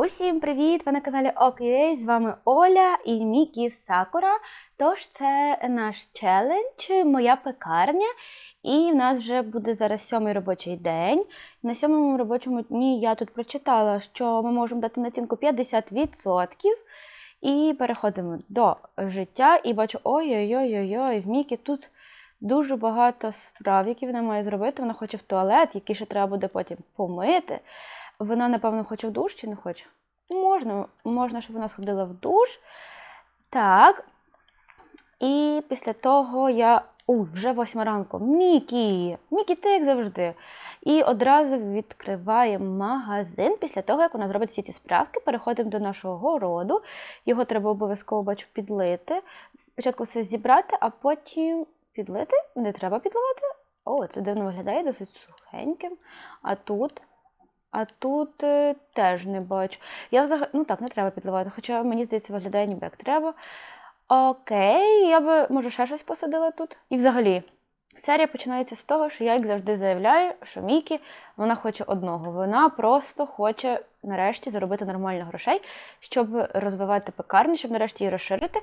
Усім привіт! Ви на каналі OKUA, з вами Оля і Мікі Сакура. Тож це наш челендж, моя пекарня. І в нас вже буде зараз сьомий робочий день. На сьомому робочому дні я тут прочитала, що ми можемо дати націнку 50%. І переходимо до життя. І бачу, ой-ой-ой, в Мікі тут дуже багато справ, які вона має зробити. Вона хоче в туалет, який ще треба буде потім помити. Вона, напевно, хоче в душ чи не хоче? Можна, можна, щоб вона сходила в душ. Так. І після того я. У, вже восьма ранку. Мікі! Мікі, ти як завжди. І одразу відкриваємо магазин. Після того, як вона зробить всі ці справки, переходимо до нашого городу. Його треба обов'язково бачу підлити. Спочатку все зібрати, а потім підлити. Не треба підливати. О, це дивно виглядає, досить сухеньким. А тут. А тут е, теж не бачу. Я взагалі, ну так, не треба підливати, хоча мені здається, виглядає ніби як треба. Окей, я би, може, ще щось посадила тут. І взагалі, серія починається з того, що я, як завжди, заявляю, що Мікі вона хоче одного. Вона просто хоче нарешті заробити нормально грошей, щоб розвивати пекарню, щоб нарешті її розширити.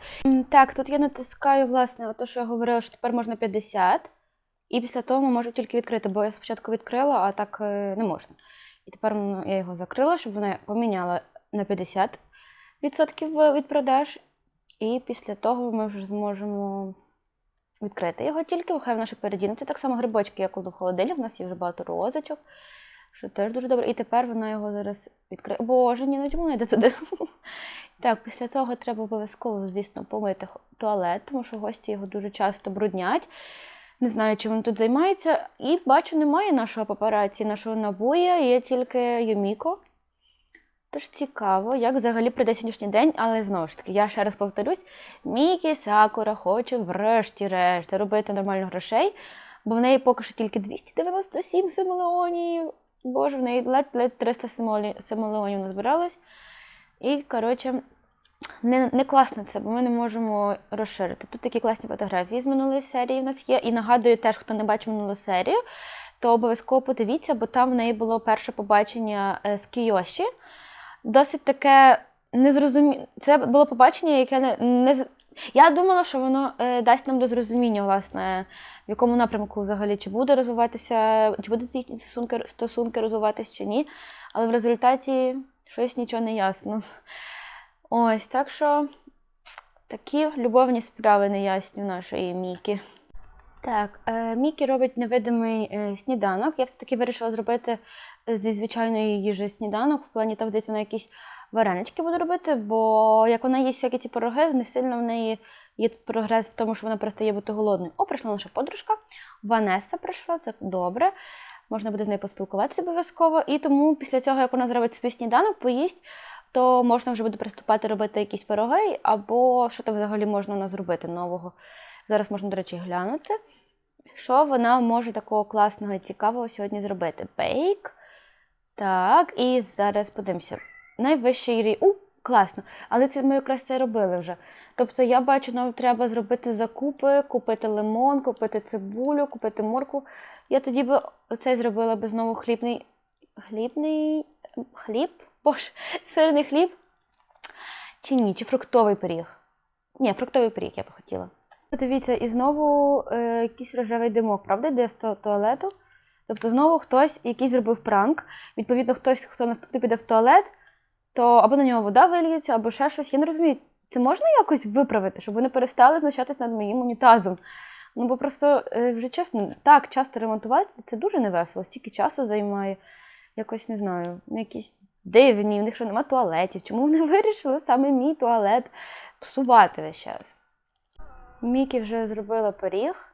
Так, тут я натискаю, власне, те, що я говорила, що тепер можна 50. І після того можу тільки відкрити, бо я спочатку відкрила, а так е, не можна. І тепер я його закрила, щоб вона поміняла на 50% від продаж. І після того ми вже зможемо відкрити його тільки, хай в наші передінці. Так само грибочки, як у холодильні, в нас є вже багато розочок, що теж дуже добре. І тепер вона його зараз відкриє. Боже, ні, ну чому не йде туди? Так, після цього треба обов'язково, звісно, помити туалет, тому що гості його дуже часто бруднять. Не знаю, чим він тут займається. І бачу, немає нашого папараці, нашого набуя, є тільки Юміко. Тож цікаво, як взагалі прийде сьогоднішній день, але знову ж таки, я ще раз повторюсь: Мікі Сакура хоче врешті-решт заробити нормально грошей, бо в неї поки що тільки 297 симолеонів. Боже, в неї ледь-ледь 300 симолеонів назбиралось. І, коротше, не не класно це, бо ми не можемо розширити. Тут такі класні фотографії з минулої серії в нас є. І нагадую теж, хто не бачив минулу серію, то обов'язково подивіться, бо там в неї було перше побачення з Кіоші. Досить таке незрозуміле. Це було побачення, яке не, не я думала, що воно е, дасть нам до зрозуміння, власне, в якому напрямку взагалі чи буде розвиватися, чи будуть їхні стосунки, стосунки розвиватися чи ні. Але в результаті щось нічого не ясно. Ось, так що такі любовні справи неясні в нашої Мікі. Так, е, Мікі робить невидимий е, сніданок. Я все-таки вирішила зробити зі звичайної їжі сніданок. В плані там здається, вона якісь варенички буде робити, бо як вона їсть всякі ті пироги, не сильно в неї є тут прогрес в тому, що вона перестає бути голодною. О, прийшла наша подружка. Ванеса прийшла, це добре. Можна буде з нею поспілкуватися обов'язково. І тому після цього, як вона зробить свій сніданок, поїсть то можна вже буде приступати робити якісь пироги, або що там взагалі можна у нас зробити нового. Зараз можна, до речі, глянути, що вона може такого класного і цікавого сьогодні зробити. Бейк. Так, і зараз подивимося. Найвищий рівень. У, класно! Але це ми якраз це робили вже. Тобто, я бачу, нам треба зробити закупи, купити лимон, купити цибулю, купити морку. Я тоді би оцей зробила би знову хлібний. Хлібний хліб? Боже, сирний хліб. Чи ні, чи фруктовий пиріг? Ні, фруктовий пиріг я б хотіла. Дивіться, і знову е, якийсь рожевий димок, правда, йде з туалету. Тобто знову хтось якийсь зробив пранк. Відповідно, хтось, хто наступний піде в туалет, то або на нього вода вильється, або ще щось. Я не розумію, це можна якось виправити, щоб вони перестали знущатись над моїм унітазом. Ну, бо просто, е, вже чесно, так часто ремонтувати це дуже невесело, стільки часу займає. Якось не знаю, якісь дивні, в них що нема туалетів. Чому вони вирішили саме мій туалет псувати весь час? Мікі вже зробила пиріг.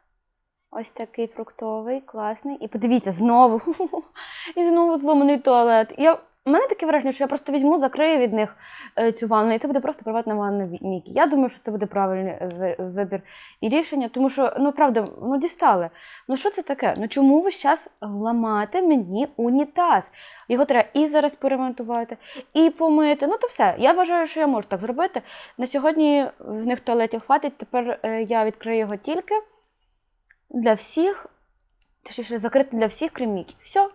Ось такий фруктовий, класний. І подивіться, знову. І знову зломаний туалет. Я... У мене таке враження, що я просто візьму, закрию від них е, цю ванну, і це буде просто приватна ванна Мікі. Я думаю, що це буде правильний е, вибір і рішення, тому що, ну правда, ну дістали. Ну що це таке? Ну чому ви зараз ламати мені унітаз? Його треба і зараз поремонтувати, і помити. Ну то все. Я вважаю, що я можу так зробити. На сьогодні з них туалетів хватить. Тепер е, я відкрию його тільки для всіх, точніше, закрити для всіх, крім Мікі. Все.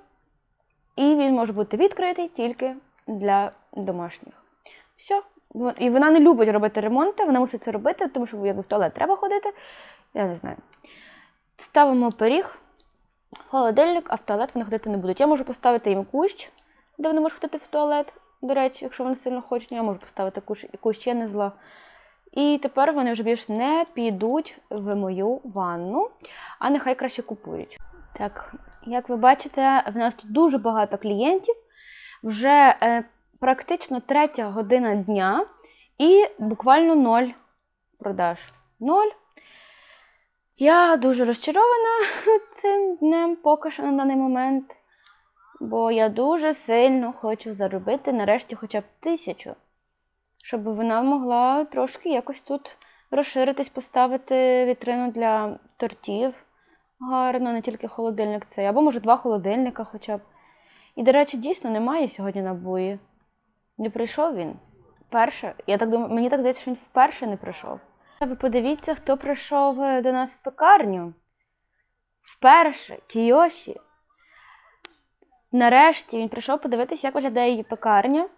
І він може бути відкритий тільки для домашніх. Все. І вона не любить робити ремонти, вона мусить це робити, тому що якби в туалет треба ходити. Я не знаю. Ставимо пиріг холодильник, а в туалет вони ходити не будуть. Я можу поставити їм кущ, де вони можуть ходити в туалет. До речі, якщо вони сильно хочуть, я можу поставити кущ, кущ я не зла. І тепер вони вже більш не підуть в мою ванну, а нехай краще купують. Так, як ви бачите, в нас тут дуже багато клієнтів. Вже е, практично третя година дня і буквально ноль продаж. Ноль. Я дуже розчарована цим днем поки що на даний момент, бо я дуже сильно хочу заробити нарешті хоча б тисячу, щоб вона могла трошки якось тут розширитись, поставити вітрину для тортів гарно, не тільки холодильник цей, або може два холодильника хоча б. І, до речі, дійсно немає сьогодні набої. Не прийшов він. Вперше. Я так думаю, мені так здається, що він вперше не прийшов. Ви подивіться, хто прийшов е, до нас в пекарню. Вперше, Кіосі. Нарешті він прийшов подивитися, як виглядає її пекарня.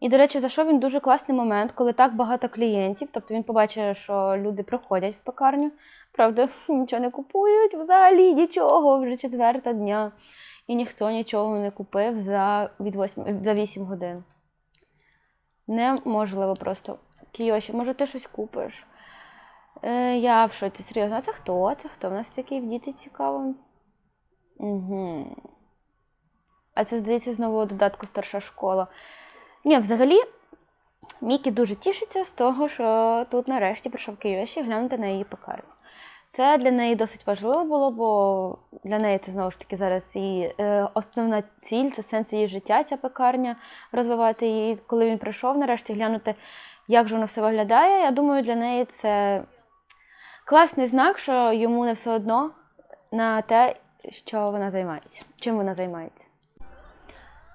І, до речі, зайшов він дуже класний момент, коли так багато клієнтів. Тобто він побачив, що люди приходять в пекарню. Правда, нічого не купують, взагалі нічого, вже четверта дня. І ніхто нічого не купив за, від 8, за 8 годин. Неможливо просто. Кіоші, може ти щось купиш? Е, я в шоці, серйозно. А це хто? Це хто? У нас такий в діти цікаво. Угу. А це, здається, знову додатку старша школа. Ні, взагалі, Мікі дуже тішиться з того, що тут нарешті прийшов Кіоші глянути на її пекарню. Це для неї досить важливо було, бо для неї це знову ж таки зараз її е, основна ціль, це сенс її життя, ця пекарня, розвивати її. Коли він прийшов, нарешті глянути, як же воно все виглядає. Я думаю, для неї це класний знак, що йому не все одно на те, що вона займається, чим вона займається.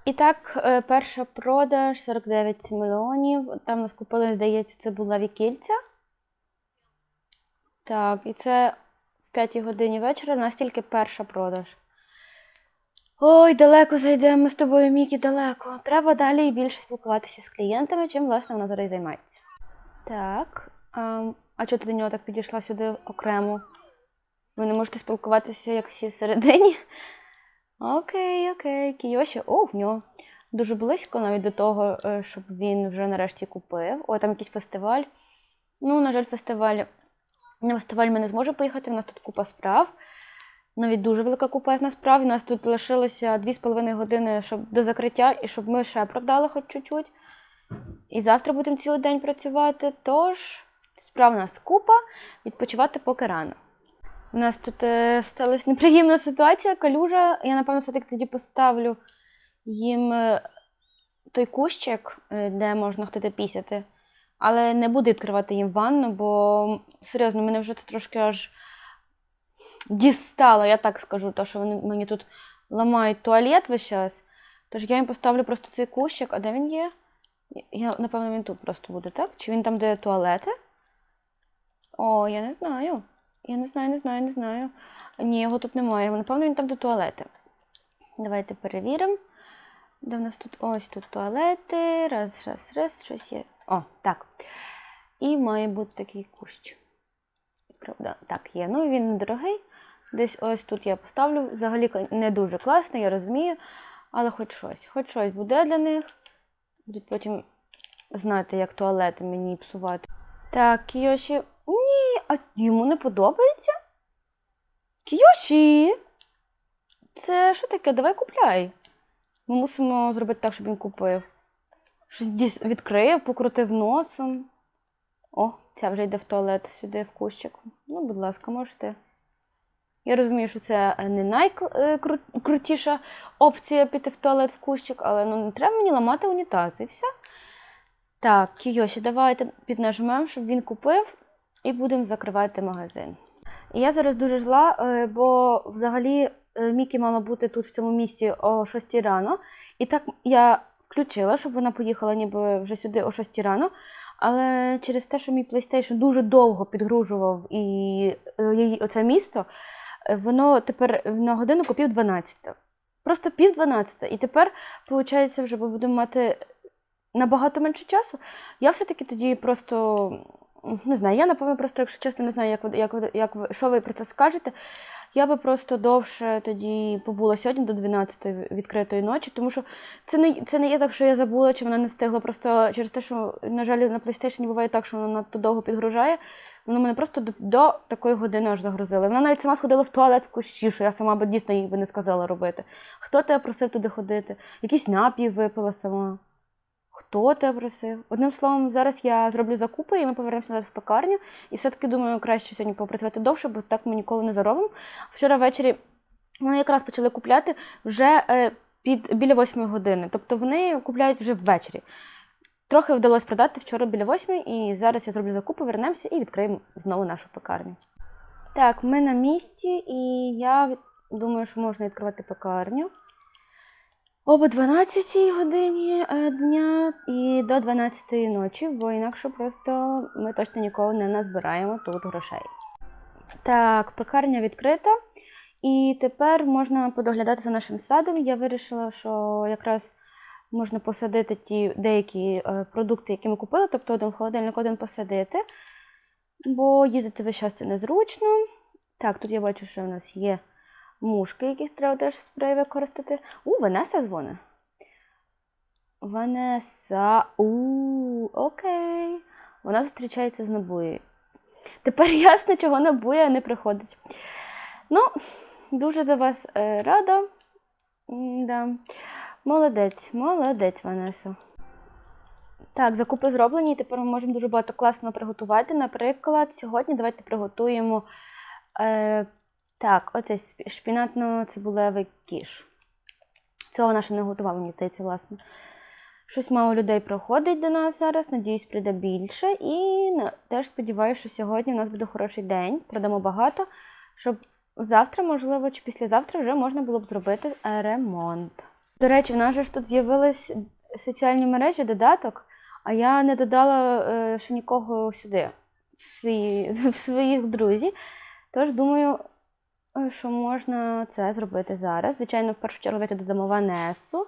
І так, е, перша продаж 49 мільйонів. Там нас купили, здається, це була вікільця. Так, і це в 5 годині вечора у нас тільки перша продаж. Ой, далеко зайдемо з тобою, Мікі, далеко. Треба далі більше спілкуватися з клієнтами, чим, власне, вона зараз займається. Так. А, а чого ти до нього так підійшла сюди окремо? Ви не можете спілкуватися, як всі всередині? Окей, окей. Кіоші. О, в нього дуже близько навіть до того, е, щоб він вже нарешті купив. О, там якийсь фестиваль. Ну, на жаль, фестиваль. На фестиваль ми не зможемо поїхати, в нас тут купа справ. Навіть дуже велика купа справ. У нас тут лишилося 2,5 години щоб, до закриття, і щоб ми ще продали хоч чуть-чуть. І завтра будемо цілий день працювати. Тож, справ у нас купа, відпочивати поки рано. У нас тут е, сталася неприємна ситуація, калюжа. Я, напевно, все-таки тоді поставлю їм е, той кущик, е, де можна ходити пісяти. Але не буду відкривати їм ванну, бо серйозно, мене вже це трошки аж дістало, я так скажу, то, що вони мені тут ламають туалет весь час. Тож я їм поставлю просто цей кущик, а де він є? Я, напевно, він тут просто буде, так? Чи він там, де туалети? О, я не знаю. Я не знаю, не знаю, не знаю. Ні, його тут немає. Напевно, він там, де туалети. Давайте перевіримо. Де в нас тут ось тут туалети. Раз, раз, раз, щось є. О, так. І має бути такий кущ. Правда, так, є. Ну, він недорогий. Десь ось тут я поставлю. Взагалі не дуже класний, я розумію. Але хоч щось. Хоч щось буде для них. Будуть потім знати, як туалети мені псувати. Так, Кіоші. Ні, а йому не подобається? Кіоші! Це що таке? Давай купляй. Ми мусимо зробити так, щоб він купив. Щось відкрив, покрутив носом. О, ця вже йде в туалет сюди, в кущик. Ну, будь ласка, можете. Я розумію, що це не найкрутіша опція піти в туалет в кущик, але ну, не треба мені ламати унітаз і все. Так, Кіоші, давайте піднажмемо, щоб він купив, і будемо закривати магазин. І я зараз дуже зла, е, бо взагалі е, Мікі мала бути тут в цьому місці о 6 рано. І так я включила, щоб вона поїхала ніби вже сюди о 6 рано. Але через те, що мій PlayStation дуже довго підгружував і е, її оце місто, воно тепер на годину купів 12. Просто пів 12. І тепер, виходить, вже ми будемо мати набагато менше часу. Я все-таки тоді просто не знаю, я напевно просто, якщо чесно, не знаю, як ви, як ви, як ви, що ви про це скажете. Я би просто довше тоді побула сьогодні до 12 відкритої ночі, тому що це не, це не є так, що я забула, чи вона не встигла. Просто через те, що, на жаль, на PlayStation буває так, що вона надто довго підгружає. Вона мене просто до, до такої години аж загрузила. Вона навіть сама сходила в туалет в кущі, що я сама би дійсно їй би не сказала робити. Хто тебе просив туди ходити? Якийсь напій випила сама. Хто тебе просив? Одним словом, зараз я зроблю закупи і ми повернемося назад в пекарню. І все-таки думаю, краще сьогодні попрацювати довше, бо так ми ніколи не заробимо. Вчора ввечері вони якраз почали купляти вже е, під біля 8 години. Тобто вони купляють вже ввечері. Трохи вдалося продати вчора біля 8, і зараз я зроблю закупи, вернемося і відкриємо знову нашу пекарню. Так, ми на місці, і я думаю, що можна відкривати пекарню. Об 12 годині е, дня і до 12 ночі, бо інакше просто ми точно ніколи не назбираємо тут грошей. Так, пекарня відкрита. І тепер можна подоглядати за нашим садом. Я вирішила, що якраз можна посадити ті деякі е, продукти, які ми купили, тобто один холодильник, один посадити, бо їздити весь час це незручно. Так, тут я бачу, що у нас є мушки, яких треба теж спрей використати. У, Ванеса дзвони. Ванеса. У, окей. Вона зустрічається з Набуєю. Тепер ясно, чого Набуя не приходить. Ну, дуже за вас е, рада. Да. Молодець, молодець, Ванеса. Так, закупи зроблені, і тепер ми можемо дуже багато класно приготувати. Наприклад, сьогодні давайте приготуємо е, так, спі- шпінатно-цибулевий кіш. Цього вона не готувала, мені здається, власне. Щось мало людей приходить до нас зараз, надіюсь, прийде більше. І теж сподіваюся, що сьогодні у нас буде хороший день, продамо багато, щоб завтра, можливо, чи післязавтра вже можна було б зробити е, ремонт. До речі, в нас же ж тут з'явились соціальні мережі, додаток, а я не додала е, ще нікого сюди, в, свої, в своїх друзів. Тож думаю, що можна це зробити зараз. Звичайно, в першу чергу давайте додамо Ванесу,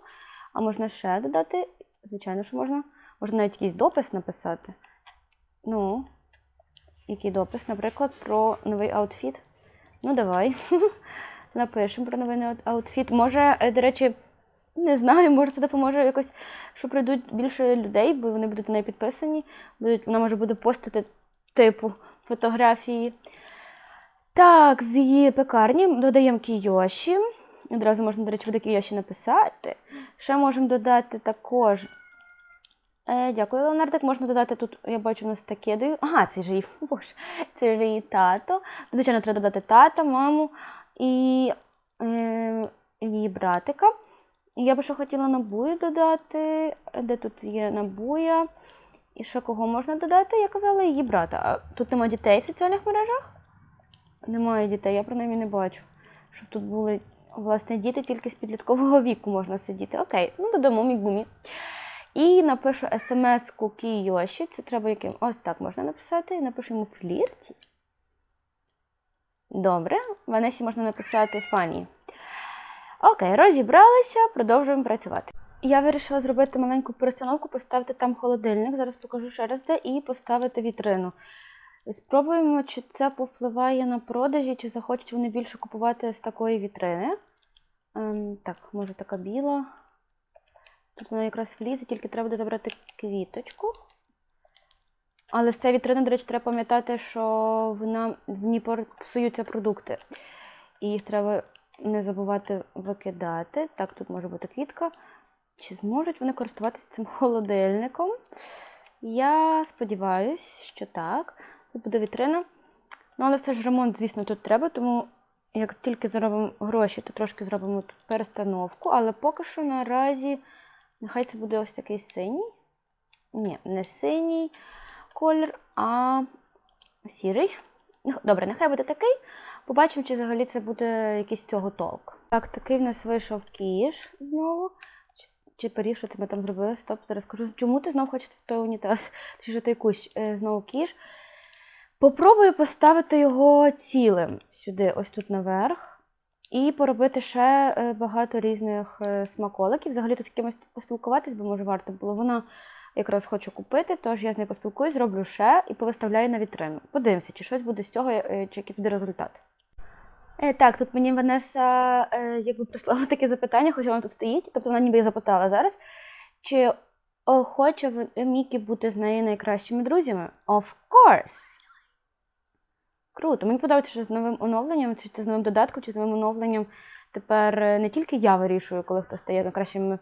а можна ще додати. Звичайно, що можна. Можна навіть якийсь допис написати. Ну, який допис, наприклад, про новий аутфіт. Ну, давай. Напишемо про новий аутфіт. Може, е, до речі, не знаю, може це допоможе якось, що прийдуть більше людей, бо вони будуть на неї підписані. Будуть, вона може буде постити типу фотографії. Так, з її пекарні додаємо кійоші. Одразу можна, до речі, буде кійоші написати. Ще можемо додати також. Е, дякую, Леонардик. Можна додати тут, я бачу, у нас таке даю. Ага, це ж її, боже, це ж її тато. Звичайно, треба додати тата, маму і е, її братика. Я би ще хотіла набую додати. Де тут є набуя? І ще кого можна додати? Я казала її брата. Тут немає дітей в соціальних мережах? Немає дітей, я принаймні не бачу. Щоб тут були власне діти тільки з підліткового віку можна сидіти. Окей, ну додамо мігумі. І напишу смс-ку Кійоші. Це треба яким? Ось так можна написати. Напишемо флірті. Добре. Ванесі можна написати фані. Окей, розібралися, продовжуємо працювати. Я вирішила зробити маленьку перестановку, поставити там холодильник. Зараз покажу ще раз де, і поставити вітрину. Спробуємо, чи це повпливає на продажі, чи захочуть вони більше купувати з такої вітрини. Ем, так, може така біла. Тут вона якраз влізе, тільки треба буде забрати квіточку. Але з цієї вітрини, до речі, треба пам'ятати, що вона, в ній псуються продукти. І їх треба не забувати викидати. Так, тут може бути квітка. Чи зможуть вони користуватися цим холодильником? Я сподіваюся, що так. Тут буде вітрина. Ну, але все ж ремонт, звісно, тут треба, тому як тільки заробимо гроші, то трошки зробимо тут перестановку. Але поки що наразі нехай це буде ось такий синій. Ні, не синій колір, а сірий. Добре, нехай буде такий. Побачимо, чи взагалі це буде якийсь цього толк. Так, такий в нас вийшов кіш знову. Чи- пиріг, що тебе там зробили? Стоп, зараз скажу. Чому ти знову хочеш в той унітаз? Чи що той кущ знову кіш? Попробую поставити його цілим сюди, ось тут наверх. І поробити ще е, багато різних е, смаколиків. Взагалі тут з кимось поспілкуватись, бо може варто було. Вона якраз хочу купити, тож я з нею поспілкуюсь, зроблю ще і повиставляю на вітрину. Подивимося, чи щось буде з цього, е, чи якийсь буде результат. Так, тут мені Ванеса якби прислала таке запитання, хоча вона тут стоїть, тобто вона ніби і запитала зараз, чи хоче Мікі бути з нею найкращими друзями? Of course! Круто. Мені подобається, що з новим оновленням, чи це з новим додатком, чи з новим оновленням тепер е, не тільки я вирішую, коли хто стає найкращими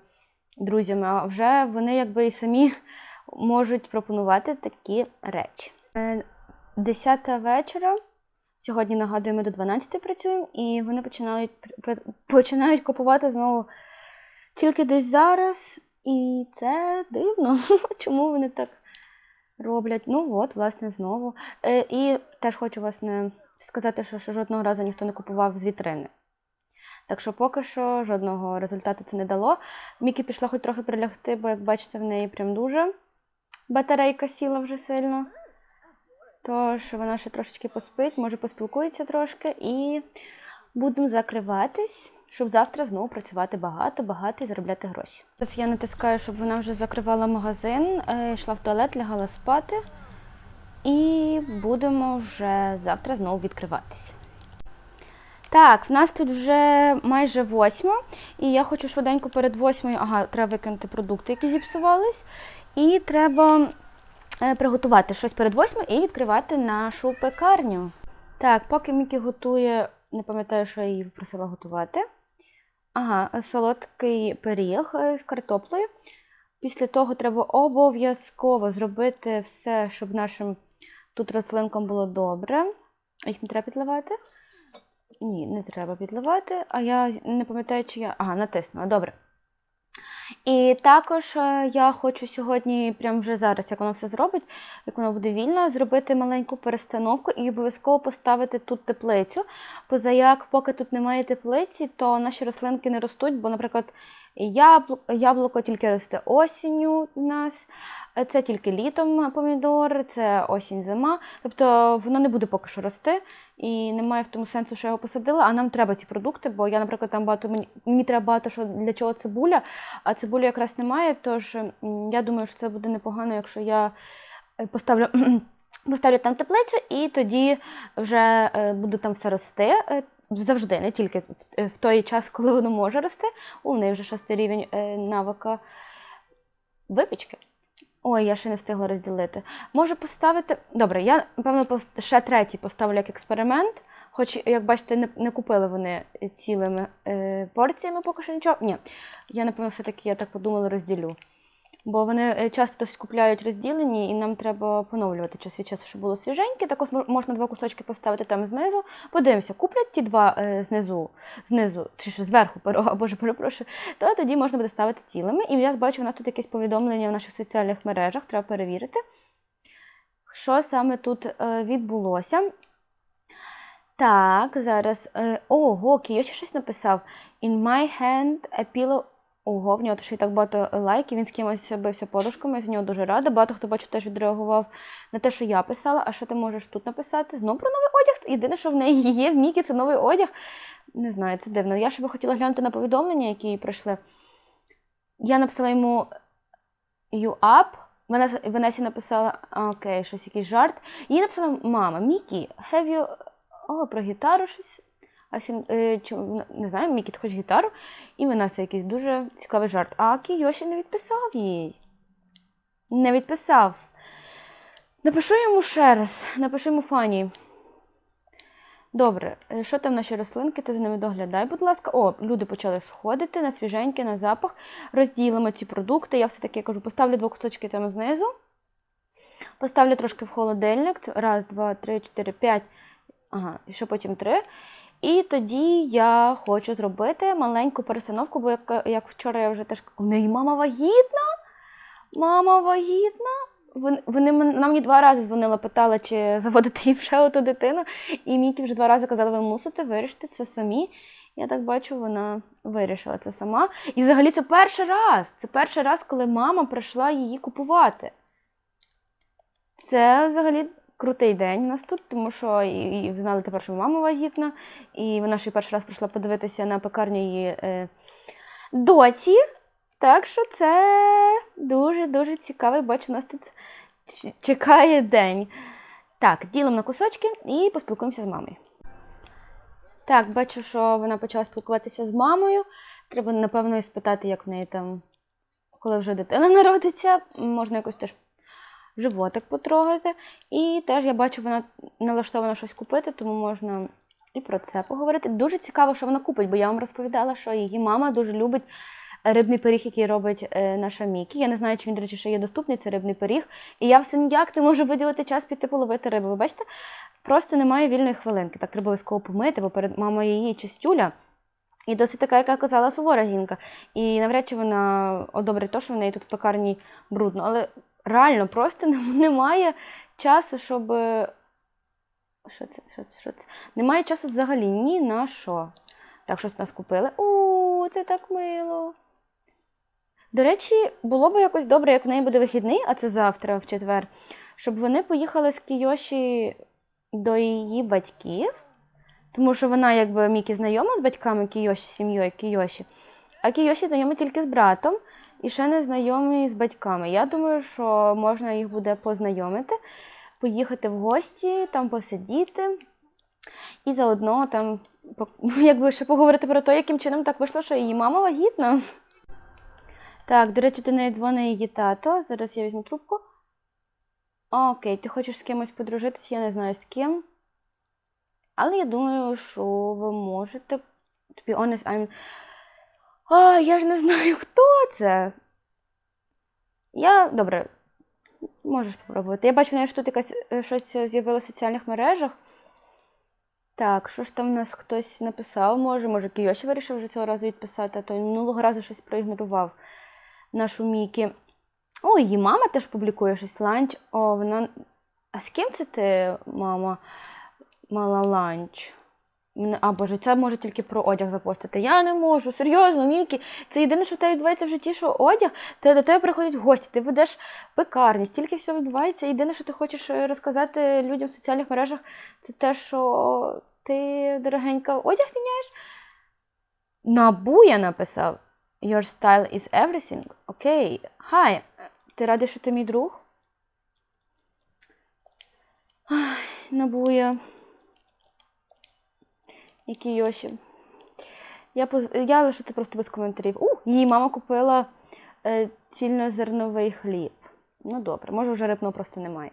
друзями, а вже вони якби і самі можуть пропонувати такі речі. Е, Десята вечора. Сьогодні нагадую, ми до 12 працюємо, і вони починають починають купувати знову тільки десь зараз. І це дивно. Чому вони так роблять? Ну от, власне, знову. Е, і теж хочу вас не сказати, що, що жодного разу ніхто не купував з вітрини. Так що поки що жодного результату це не дало. Мікі пішла хоч трохи прилягти, бо, як бачите, в неї прям дуже батарейка сіла вже сильно. Тож вона ще трошечки поспить, може поспілкується трошки і будемо закриватись, щоб завтра знову працювати багато, багато і заробляти гроші. Зараз я натискаю, щоб вона вже закривала магазин, е, йшла в туалет, лягала спати. І будемо вже завтра знову відкриватись. Так, в нас тут вже майже восьма, і я хочу швиденько перед восьмою, ага, треба викинути продукти, які зіпсувались, і треба е, приготувати щось перед восьмою і відкривати нашу пекарню. Так, поки Мікі готує, не пам'ятаю, що я її просила готувати. Ага, солодкий пиріг е, з картоплею. Після того треба обов'язково зробити все, щоб нашим тут рослинкам було добре. Їх не треба підливати? Ні, не треба підливати. А я не пам'ятаю, чи я. Ага, натиснула, добре. І також е, я хочу сьогодні, прямо вже зараз, як воно все зробить, як воно буде вільно, зробити маленьку перестановку і обов'язково поставити тут теплицю. Позаяк, поки тут немає теплиці, то наші рослинки не ростуть, бо, наприклад, яблуко, яблуко тільки росте осінню у нас, це тільки літом помідор, це осінь, зима. Тобто воно не буде поки що рости, і немає в тому сенсу, що я його посадила, а нам треба ці продукти, бо я, наприклад, там багато мені, мені треба багато що для чого цибуля, а цибулі якраз немає. Тож я думаю, що це буде непогано, якщо я е, поставлю. Поставлю там теплицю, і тоді вже е, буде там все рости е, завжди, не тільки в, е, той час, коли воно може рости. У неї вже шостий рівень е, навика випічки. Ой, я ще не встигла розділити. Можу поставити. Добре, я, напевно, ще третій поставлю як експеримент. Хоч, як бачите, не, не купили вони цілими е, порціями поки що нічого. Ні, я, напевно, все-таки я так подумала, розділю. Бо вони е, часто купляють розділені, і нам треба поновлювати час від часу, щоб було свіженьке. Також мо- можна два кусочки поставити там знизу. Подивимося, куплять ті два е, знизу, знизу, чи що зверху пирога, боже, перепрошую, то тоді можна буде ставити цілими. І я бачу, у нас тут якесь повідомлення в наших соціальних мережах, треба перевірити, що саме тут е, відбулося. Так, зараз. Ого, Кіоші щось написав. In my hand a pillow. Ого, в нього ще й так багато лайків, він з кимось бився подушками, я з нього дуже рада. Багато хто бачу, теж відреагував на те, що я писала. А що ти можеш тут написати? Знову про новий одяг. Єдине, що в неї є в Мікі, це новий одяг. Не знаю, це дивно. Я ще би хотіла глянути на повідомлення, які їй прийшли. Я написала йому You up. Венесі написала, окей, щось якийсь жарт. Їй написала мама, Мікі, have you... О, про гітару щось. А сім, е, не знаю, Мікі, ти хочеш гітару? І вона це якийсь дуже цікавий жарт. А Кійоші не відписав їй. Не відписав. Напишу йому ще раз. Напишу йому Фані. Добре, е, що там наші рослинки? Ти за ними доглядай, будь ласка. О, люди почали сходити на свіженьке, на запах. Розділимо ці продукти. Я все-таки кажу, поставлю два кусочки там знизу. Поставлю трошки в холодильник. Раз, два, три, чотири, п'ять. Ага, і ще потім три. І тоді я хочу зробити маленьку перестановку, бо як, як вчора я вже теж у неї мама вагітна. Мама вагітна. Вони, мен- мені два рази дзвонила, питала, чи заводити їм ще одну дитину. І Мікі вже два рази казала, ви мусите вирішити це самі. Я так бачу, вона вирішила це сама. І взагалі це перший раз. Це перший раз, коли мама прийшла її купувати. Це взагалі крутий день у нас тут, тому що і, і знали тепер, що мама вагітна, і вона ще перший раз прийшла подивитися на пекарню її е, доці. Так що це дуже-дуже цікавий, бачу, нас тут чекає день. Так, ділимо на кусочки і поспілкуємося з мамою. Так, бачу, що вона почала спілкуватися з мамою. Треба, напевно, спитати, як в неї там, коли вже дитина народиться, можна якось теж животик потрогати. І теж я бачу, вона налаштована щось купити, тому можна і про це поговорити. Дуже цікаво, що вона купить, бо я вам розповідала, що її мама дуже любить рибний пиріг, який робить е, наша Мікі. Я не знаю, чи він, до речі, ще є доступний, цей рибний пиріг. І я все ніяк не можу виділити час піти половити рибу. Ви бачите? Просто немає вільної хвилинки. Так треба обов'язково помити, бо перед мамою її чистюля. І досить така, яка казала, сувора жінка. І навряд чи вона одобрить те, що в неї тут в пекарні брудно. Але реально просто немає часу, щоб. Що це? Що це? Що це? Немає часу взагалі ні на що. Так, щось нас купили. У, це так мило. До речі, було б якось добре, як в неї буде вихідний, а це завтра, в четвер, щоб вони поїхали з Кійоші до її батьків. Тому що вона, якби Мікі знайома з батьками Кійоші, з сім'єю Кійоші, а Кійоші знайома тільки з братом і ще не знайомий з батьками. Я думаю, що можна їх буде познайомити, поїхати в гості, там посидіти. І заодно там якби ще поговорити про те, яким чином так вийшло, що її мама вагітна. Так, до речі, до неї дзвонить її тато. Зараз я візьму трубку. Окей, ти хочеш з кимось подружитись, я не знаю з ким. Але я думаю, що ви можете. To be honest, I'm... А, я ж не знаю, хто це. Я. Добре, можеш спробувати. Я бачу, знаєш, тут якась е, щось з'явилося в соціальних мережах. Так, що ж там в нас хтось написав, може, може, Кийоші вирішив вже цього разу відписати, а то минулого разу щось проігнорував нашу Мікі. О, її мама теж публікує щось ланч. О, вона. А з ким це ти, мама, мала ланч? А, боже, це може тільки про одяг запостити. Я не можу, серйозно, Мікі. Це єдине, що в тебе відбувається в житті, що одяг, ти до тебе приходять гості, ти ведеш пекарні, стільки всього відбувається. Єдине, що ти хочеш е, розказати людям в соціальних мережах, це те, що ти, дорогенька, одяг міняєш. Набуя написав. Your style is everything. Окей. Хай. Ти радий, що ти мій друг? Ай, Набуя. Які Йоші. Я, поз... я лишу це просто без коментарів. У, її мама купила е, цільнозерновий хліб. Ну добре, може вже рибного просто немає.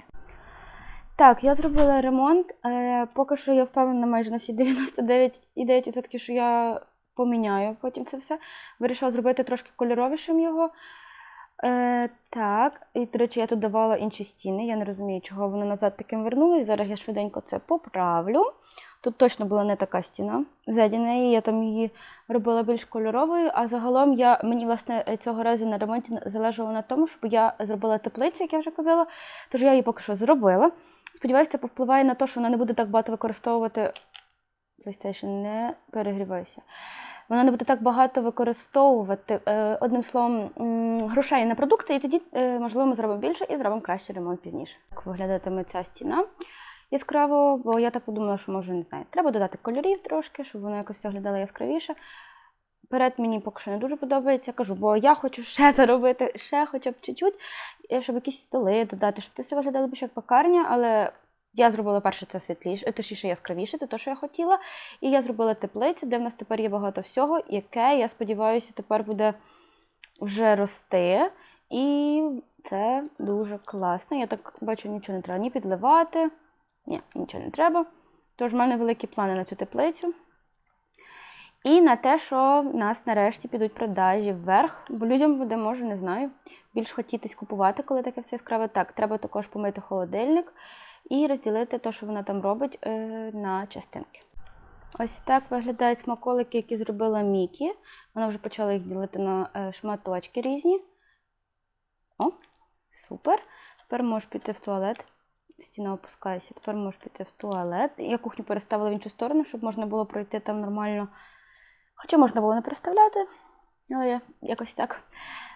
Так, я зробила ремонт. Е, поки що я впевнена майже на всі 99,9%, що я поміняю потім це все. Вирішила зробити трошки кольоровішим його. Е, так, і, до речі, я тут давала інші стіни. Я не розумію, чого воно назад таким вернулось. Зараз я швиденько це поправлю. Тут точно була не така стіна. Ззаді неї я там її робила більш кольоровою, а загалом я, мені власне цього разу на ремонті залежало на тому, щоб я зробила теплицю, як я вже казала. Тож я її поки що зробила. Сподіваюся, це повпливає на те, що вона не буде так багато використовувати. PlayStation, не перегрівайся. Вона не буде так багато використовувати, е, одним словом, грошей на продукти, і тоді, е, можливо, ми зробимо більше і зробимо кращий ремонт пізніше. Так виглядатиме ця стіна яскраво, бо я так подумала, що може, не знаю. Треба додати кольорів трошки, щоб воно якось виглядало яскравіше. Перед мені поки що не дуже подобається, кажу, бо я хочу ще заробити, ще хоча б чуть-чуть, е, щоб якісь столи додати, щоб це все виглядало більше як пекарня, але я зробила перше це світліше, е, точніше яскравіше, це те, що я хотіла. І я зробила теплицю, де в нас тепер є багато всього, яке, я сподіваюся, тепер буде вже рости. І це дуже класно. Я так бачу, нічого не треба ні підливати. Ні, нічого не треба. Тож в мене великі плани на цю теплицю. І на те, що в нас нарешті підуть продажі вверх, бо людям буде, може, не знаю, більш хотітись купувати, коли таке все яскраве. Так, треба також помити холодильник і розділити те, що вона там робить, е, на частинки. Ось так виглядають смаколики, які зробила Мікі. Вона вже почала їх ділити на е, шматочки різні. О, супер. Тепер можеш піти в туалет. Стіна опускається. Тепер можеш піти в туалет. Я кухню переставила в іншу сторону, щоб можна було пройти там нормально. Хоча можна було не переставляти, але я якось так.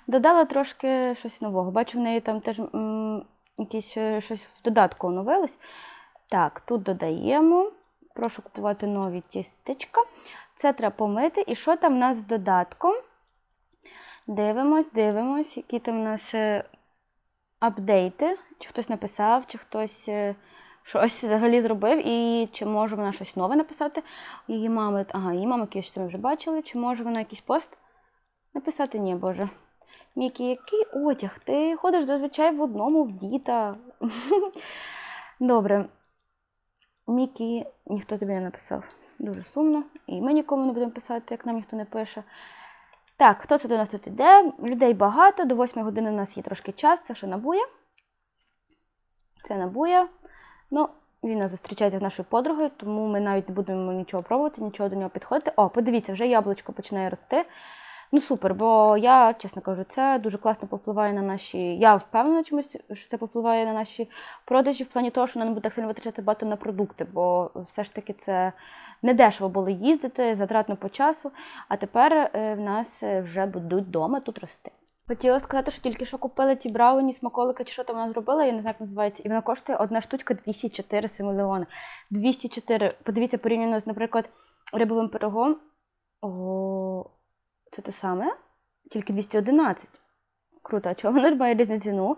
Додала трошки щось нового. Бачу, в неї там теж якісь е, щось в додатку оновилось. Так, тут додаємо. Прошу купувати нові тістечка. Це треба помити. І що там в нас з додатком? Дивимось, дивимось, які там у нас е, апдейти. Чи хтось написав, чи хтось е, щось взагалі зробив, і чи може вона щось нове написати. Її мами, ага, її мами кішці ми вже бачили, чи може вона якийсь пост написати? Ні, Боже. Мікі, який одяг? Ти ходиш зазвичай в одному в діта. Добре. Мікі, ніхто тобі не написав. Дуже сумно. І ми нікому не будемо писати, як нам ніхто не пише. Так, хто це до нас тут іде? Людей багато, до 8 години у нас є трошки час, це що набує. Це набує. Ну, він нас зустрічається з нашою подругою, тому ми навіть не будемо нічого пробувати, нічого до нього підходити. О, подивіться, вже яблучко починає рости. Ну, супер, бо я, чесно кажу, це дуже класно попливає на наші. Я впевнена чомусь, що це попливає на наші продажі в плані того, що не буде так сильно витрачати багато на продукти, бо все ж таки це не дешево було їздити, затратно по часу, а тепер е, в нас е, вже будуть вдома тут рости. Хотіла сказати, що тільки що купили ті брауні, смаколики, чи що там вона зробила, я не знаю, як називається, і вона коштує одна штучка 204 симулеони. 204. Подивіться, порівняно з, наприклад, рибовим пирогом. О, це те саме, тільки 211. Круто, а чого вона має різну ціну?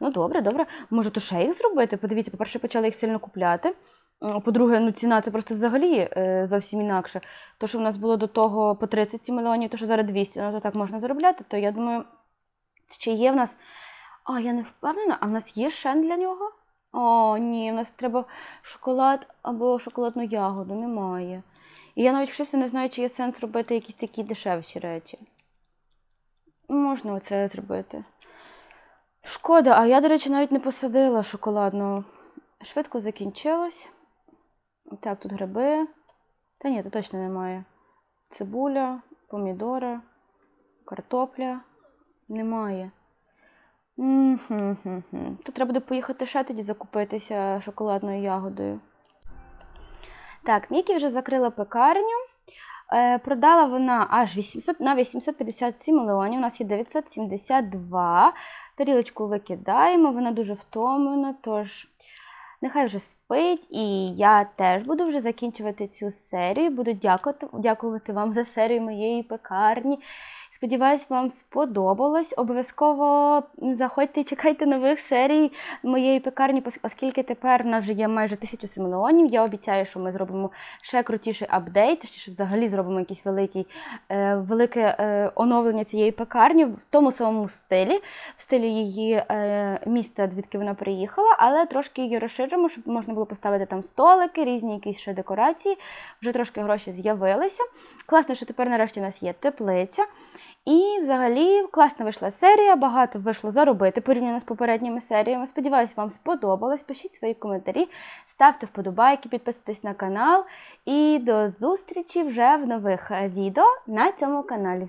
Ну, добре, добре. Може, то ще їх зробити? Подивіться, по-перше, почали їх сильно купляти. По-друге, ну ціна це просто взагалі е, зовсім інакше. То, що в нас було до того по 37 мільйонів, то що зараз 200, ну то так можна заробляти, то я думаю, чи є в нас. А, я не впевнена, а в нас є шен для нього? О, ні, в нас треба шоколад або шоколадну ягоду, немає. І я навіть щось не знаю, чи є сенс робити якісь такі дешевші речі. Можна оце зробити. Шкода, а я, до речі, навіть не посадила шоколадну. Швидко закінчилось. Так, тут гриби. Та ні, тут точно немає. Цибуля, помідори, картопля. Немає. М-хм-хм-хм. Тут треба буде поїхати ще тоді закупитися шоколадною ягодою. Так, Мікі вже закрила пекарню. Е, продала вона аж 800, на 857 мільйонів. У нас є 972. Тарілочку викидаємо, вона дуже втомлена, тож нехай вже спить. І я теж буду вже закінчувати цю серію. Буду дякувати, дякувати вам за серію моєї пекарні. Сподіваюсь, вам сподобалось. Обов'язково заходьте і чекайте нових серій моєї пекарні, оскільки тепер в нас вже є майже тисячу симеонів. Я обіцяю, що ми зробимо ще крутіший апдейт, що взагалі зробимо якийсь великий, е, велике е, оновлення цієї пекарні в тому самому стилі, в стилі її е, міста, звідки вона приїхала, але трошки її розширимо, щоб можна було поставити там столики, різні якісь ще декорації. Вже трошки гроші з'явилися. Класно, що тепер нарешті у нас є теплиця. І взагалі класна вийшла серія, багато вийшло заробити порівняно з попередніми серіями. Сподіваюсь, вам сподобалось. Пишіть свої коментарі, ставте вподобайки, підписуйтесь на канал. І до зустрічі вже в нових е, відео на цьому каналі.